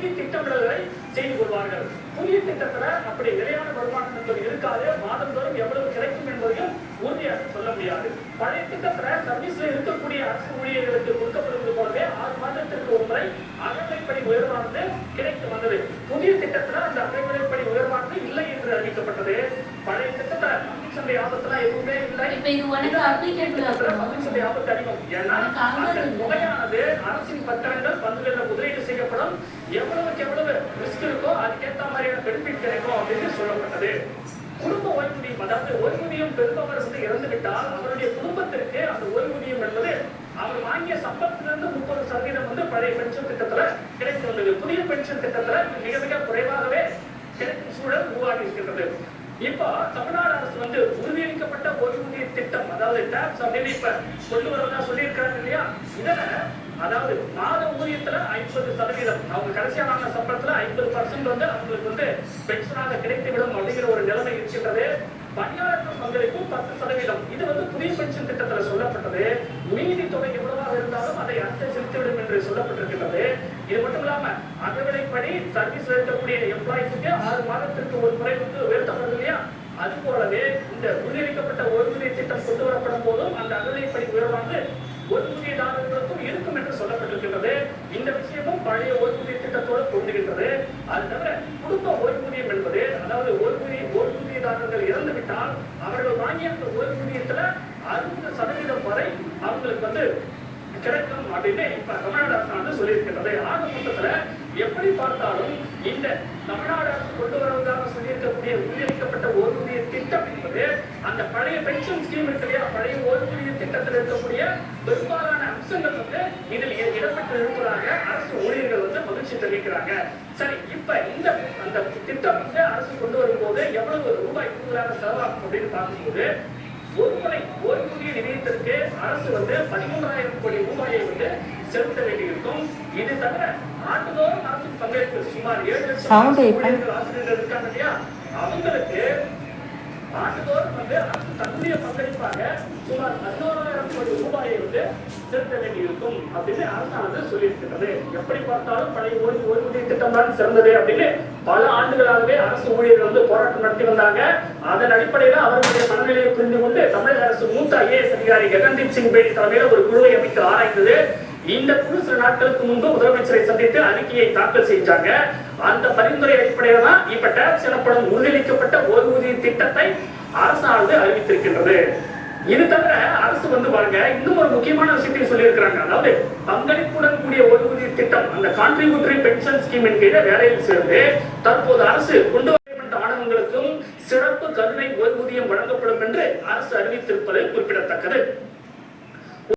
நிதி திட்டமிடல்களை செய்து கொள்வார்கள். புதிய திட்டத்துல அப்படி நிலையான வருமானம் என்பது இருக்காது மாதந்தோறும் எவ்வளவு கிடைக்கும் என்பதையும் உறுதியாக சொல்ல முடியாது. பழைய திட்டத்துல சர்வீஸ்ல இருக்கக்கூடிய அரசு ஊழியர்களுக்கு கொடுக்கப்படுவது போலவே ஆறு மாதத்திற்கு ஒரு முறை அகவிலைப்படி உயர்வானது கிடைத்து வந்தது. புதிய திட்டத்துல அந்த அகவிலைப்படி உயர்வானது இல்லை என்று அறிவிக்கப்பட்டது. பழைய திட்டத்துல பங்கு சந்தை ஆபத்துலாம் எதுவுமே இல்லை? பங்கு சந்தை ஆபத்து அதிகம். ஏன்னா. தொகையானது அரசின் பத்திரங்கள் பங்குகளில் முதலீடு செய்யப்படும். எவ்வளவுக்கு எவ்வளவு ரிஸ்க் இருக்கோ அதுக்கேற்ற மாதிரியான பெனிஃபிட் கிடைக்கும் அப்படின்னு சொல்லப்பட்டது. குடும்ப ஓய்வூதியம் அதாவது ஓய்வூதியம் பெறுபவர் வந்து இறந்துவிட்டால் அவருடைய குடும்பத்திற்கு அந்த ஓய்வூதியம் என்பது அவர் வாங்கிய சம்பளத்திலிருந்து முப்பது சதவீதம் வந்து பழைய பென்ஷன் திட்டத்துல கிடைத்து வந்தது. புதிய பென்ஷன் திட்டத்துல மிக மிக குறைவாகவே கிடைக்கும் சூழல் உருவாகி இருக்கின்றது இப்போ தமிழ்நாடு அரசு வந்து உறுதியளிக்கப்பட்ட ஓய்வூதிய திட்டம் அதாவது டேப்ஸ் அப்படின்னு இப்ப கொண்டு வரதா சொல்லியிருக்கிறாங்க இல்லையா? இதனை அதாவது மாத ஊதியத்துல ஐம்பது சதவீதம். அவங்க கடைசியா வாங்கின சம்பளத்துல ஐம்பது பர்சன்ட் வந்து அவங்களுக்கு வந்து பென்ஷனாக கிடைத்துவிடும் அப்படிங்கிற ஒரு நிலைமை இருக்கின்றது. பணியாளர்கள் பங்களிப்பு பத்து சதவீதம். இது வந்து புதிய பென்ஷன் திட்டத்துல சொல்லப்பட்டது. மீதி தொகை எவ்வளவாக இருந்தாலும் அதை அரசு செலுத்திவிடும் என்று சொல்லப்பட்டிருக்கின்றது. இது மட்டும் இல்லாம அகவிலைப்படி சர்வீஸ் இருக்கக்கூடிய எம்ப்ளாயிஸுக்கு ஆறு மாதத்திற்கு ஒரு முறை வந்து உயர்த்தப்படுது இல்லையா? அது போலவே இந்த உறுதியளிக்கப்பட்ட அது தவிர குடும்ப ஓய்வூதியம் என்பது அதாவது ஓய்வூதிய ஓய்வூதியதாரர்கள் இறந்து விட்டால் அவர்கள் வாங்கிய அந்த ஓய்வூதியத்துல அறுபது சதவீதம் வரை அவங்களுக்கு வந்து கிடைக்கும் அப்படின்னு இப்ப தமிழ்நாடு அரசானது சொல்லியிருக்கின்றது. ஆக மொத்தத்துல எப்படி பார்த்தாலும் இந்த தமிழ்நாடு அரசு கொண்டு வருவதாக சொல்லியிருக்கக்கூடிய உறுதியளிக்கப்பட்ட ஓய்வூதிய திட்டம் என்பது அந்த பழைய பென்ஷன் ஸ்கீம் இருக்கு இல்லையா? பழைய ஓய்வூதிய திட்டத்தில் இருக்கக்கூடிய பெரும்பாலான அம்சங்கள் வந்து இதில் இ- இடம்பெற்று இருப்பதாக அரசு ஊழியர்கள் மகிழ்ச்சி தெரிவிக்கிறாங்க சரி இப்ப இந்த அந்த திட்டம் வந்து அரசு கொண்டு வரும்போது எவ்வளவு ரூபாய் கூடுதலாக செலவாகும் அப்படின்னு பார்க்கும்போது ஒருமுறை ஓய்வூதிய நிதியத்திற்கு அரசு வந்து பதிமூன்றாயிரம் கோடி ரூபாயை வந்து செலுத்த வேண்டியிருக்கும். இது தவிர ஆண்டுதோறும் அரசு பங்களிப்பு சுமார் ஏழு லட்சம் ஆசிரியர்கள் இருக்காங்க இல்லையா? அவங்களுக்கு ஆண்டுதோறும் வந்து அரசு தன்னுடைய பங்களிப்பாக சுமார் பதினோராயிரம் கோடி ரூபாயை வந்து செலுத்த வேண்டியிருக்கும் அப்படின்னு அரசானது சொல்லியிருக்கிறது. எப்படி பார்த்தாலும் பழைய ஓய்வு ஓய்வூதிய திட்டம் தான் சிறந்தது அப்படின்னு பல ஆண்டுகளாகவே அரசு ஊழியர்கள் வந்து போராட்டம் நடத்தி வந்தாங்க. அதன் அடிப்படையில் அவர்களுடைய மனநிலையை புரிந்து கொண்டு தமிழக அரசு மூத்த ஐஏஎஸ் அதிகாரி ககன்தீப் சிங் பேடி தலைமையில் ஒரு குழுவை அமைத்து ஆராய்ந்தது. இந்த குழு சில நாட்களுக்கு முன்பு முதலமைச்சரை சந்தித்து அறிக்கையை தாக்கல் செஞ்சாங்க. அந்த பரிந்துரை அடிப்படையில தான் இப்ப டாக்ஸ் எனப்படும் உறுதியளிக்கப்பட்ட ஓய்வூதிய திட்டத்தை அரசானது அறிவித்திருக்கின்றது. இது தவிர அரசு வந்து பாருங்க இன்னும் ஒரு முக்கியமான விஷயத்தையும் சொல்லியிருக்கிறாங்க. அதாவது பங்களிப்புடன் கூடிய ஓய்வூதிய திட்டம் அந்த கான்ட்ரிபியூட்டரி பென்ஷன் ஸ்கீமின் கீழே வேலையில் சேர்ந்து தற்போது அரசு கொண்டு வரப்பட்ட ஆணவங்களுக்கும் சிறப்பு கருணை ஓய்வூதியம் வழங்கப்படும் என்று அரசு அறிவித்திருப்பது குறிப்பிடத்தக்கது.